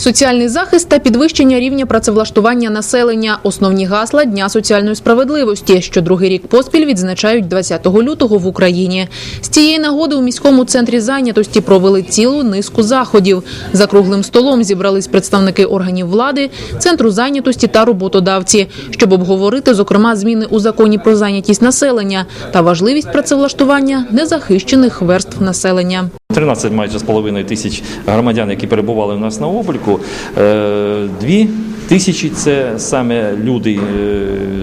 Соціальний захист та підвищення рівня працевлаштування населення – основні гасла Дня соціальної справедливості, що другий рік поспіль відзначають 20 лютого в Україні. З цієї нагоди у міському центрі зайнятості провели цілу низку заходів. За круглим столом зібрались представники органів влади, центру зайнятості та роботодавці, щоб обговорити, зокрема, зміни у законі про зайнятість населення та важливість працевлаштування незахищених верств населення. 13 майже з половиною тисяч громадян, які перебували у нас на обліку. Е, Дві тисячі це саме люди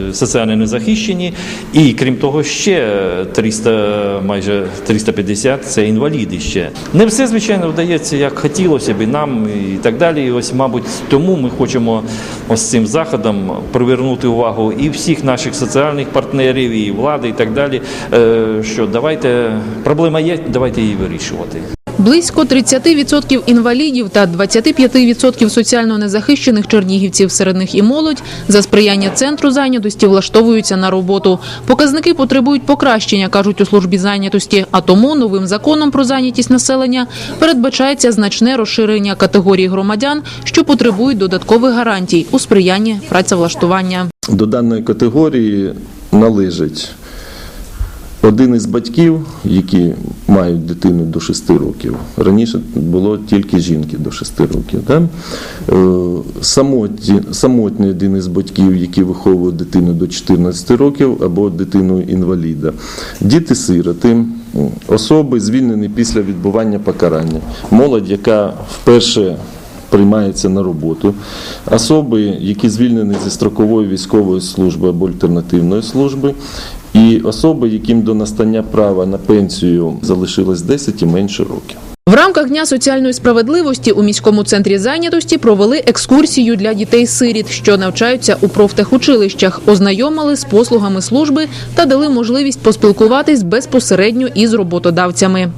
е, соціально незахищені, і крім того, ще 300, майже 350 це інваліди ще. Не все, звичайно, вдається, як хотілося б і нам, і так далі. І ось, мабуть, тому ми хочемо ось цим заходом привернути увагу і всіх наших соціальних партнерів, і влади, і так далі. е, Що давайте проблема є, давайте її вирішувати. Близько 30% інвалідів та 25% соціально незахищених чернігівців, серед них і молодь, за сприяння центру зайнятості влаштовуються на роботу. Показники потребують покращення, кажуть у службі зайнятості. А тому новим законом про зайнятість населення передбачається значне розширення категорії громадян, що потребують додаткових гарантій у сприянні працевлаштування. До даної категорії належить один із батьків, які мають дитину до 6 років. Раніше було тільки жінки до 6 років. Да? Е, Самотні, самотній один із батьків, які виховують дитину до 14 років або дитину інваліда. Діти-сироти, особи звільнені після відбування покарання, молодь, яка вперше приймається на роботу. Особи, які звільнені зі строкової військової служби або альтернативної служби, і особи, яким до настання права на пенсію залишилось 10 і менше років. В рамках Дня соціальної справедливості у міському центрі зайнятості провели екскурсію для дітей-сиріт, що навчаються у профтехучилищах, ознайомили з послугами служби та дали можливість поспілкуватись безпосередньо із роботодавцями.